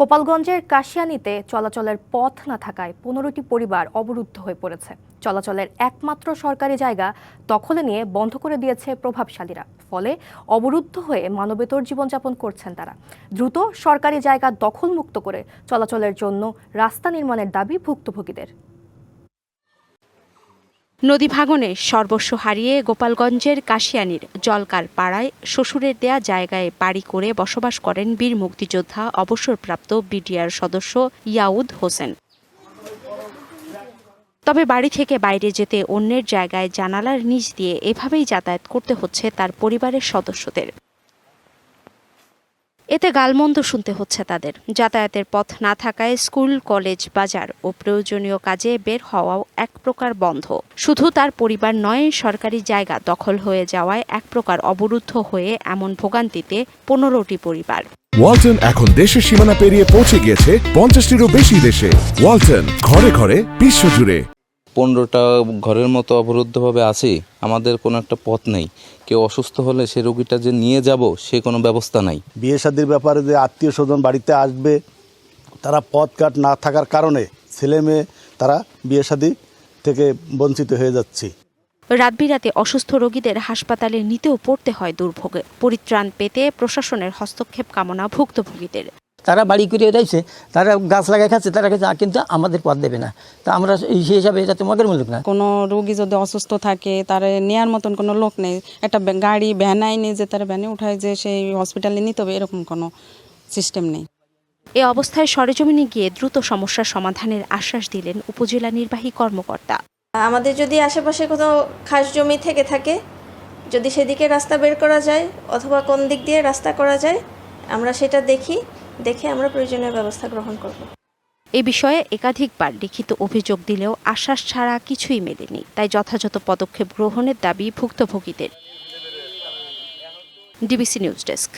গোপালগঞ্জের কাশিয়ানিতে চলাচলের পথ না থাকায় পনেরোটি পরিবার অবরুদ্ধ হয়ে পড়েছে। চলাচলের একমাত্র সরকারি জায়গা দখলে নিয়ে বন্ধ করে দিয়েছে প্রভাবশালীরা। ফলে অবরুদ্ধ হয়ে মানবেতর জীবনযাপন করছেন তারা। দ্রুত সরকারি জায়গা দখলমুক্ত করে চলাচলের জন্য রাস্তা নির্মাণের দাবি ভুক্তভোগীদের। নদী ভাঙনে সর্বস্ব হারিয়ে গোপালগঞ্জের কাশিয়ানির জলকার পাড়ায় শ্বশুরের দেয়া জায়গায় বাড়ি করে বসবাস করেন বীর মুক্তিযোদ্ধা অবসরপ্রাপ্ত বিডিআর সদস্য ইয়াউদ হোসেন। তবে বাড়ি থেকে বাইরে যেতে অন্যের জায়গায় জানালার নিচ দিয়ে এভাবেই যাতায়াত করতে হচ্ছে তার পরিবারের সদস্যদের। এতে গালমন্দ শুনতে হচ্ছে তাদের। যাতায়াতের পথ না থাকায় স্কুল, কলেজ, বাজার ও প্রয়োজনীয় কাজে বের হওয়াও এক প্রকার বন্ধ। শুধু তার পরিবার নয়, সরকারি জায়গা দখল হয়ে যাওয়ায় এক প্রকার অবরুদ্ধ হয়ে এমন ভোগান্তিতে পনেরোটি পরিবার। ওয়ালটন এখন দেশের সীমানা পেরিয়ে পৌঁছে গিয়েছে পঞ্চাশটিরও বেশি দেশে। ওয়ালটন ঘরে ঘরে বিশ্বজুড়ে। পনেরোটা ঘরের মতো অবরুদ্ধভাবে আছি আমাদের কোনো একটা পথ নেই। কেউ অসুস্থ হলে সে রোগীটা যে নিয়ে যাব সে কোনো ব্যবস্থা নাই। বিয়ে শাদির ব্যাপারে যে আত্মীয় স্বজন বাড়িতে আসবে তারা পথ কাট না থাকার কারণে ছেলে মেয়ে তারা বিয়ে শাদি থেকে বঞ্চিত হয়ে যাচ্ছে। রাতবিরাতে অসুস্থ রোগীদের হাসপাতালে নিতেও পড়তে হয় দুর্ভোগে। পরিত্রাণ পেতে প্রশাসনের হস্তক্ষেপ কামনা ভুক্তভোগীদের তারা বাড়ি করে রয়েছে তারা গাছ লাগাই খাচ্ছে তারা কাছে কিন্তু আমাদের পথ দেবে না। তা আমরা এই সেই হিসাবে এটা তো মগের মূল্য না। কোনো রোগী যদি অসুস্থ থাকে তার নেয়ার মতন কোনো লোক নেই। একটা গাড়ি ভ্যান আইনে যে তার ভ্যানে উঠায় যে সেই হসপিটালে নিতে হবে এরকম কোনো সিস্টেম নেই। এ অবস্থায় সরেজমিনে গিয়ে দ্রুত সমস্যার সমাধানের আশ্বাস দিলেন উপজেলা নির্বাহী কর্মকর্তা। আমাদের যদি আশেপাশে কোনো খাস জমি থেকে থাকে যদি সেদিকে রাস্তা বের করা যায় অথবা কোন দিক দিয়ে রাস্তা করা যায় আমরা সেটা দেখি। দেখে আমরা প্রয়োজনীয় ব্যবস্থা গ্রহণ করব। এ বিষয়ে একাধিকবার লিখিত অভিযোগ দিলেও আশ্বাস ছাড়া কিছুই মেলেনি, তাই যথাযথ পদক্ষেপ গ্রহণের দাবি ভুক্তভোগীদের। DBC news desk.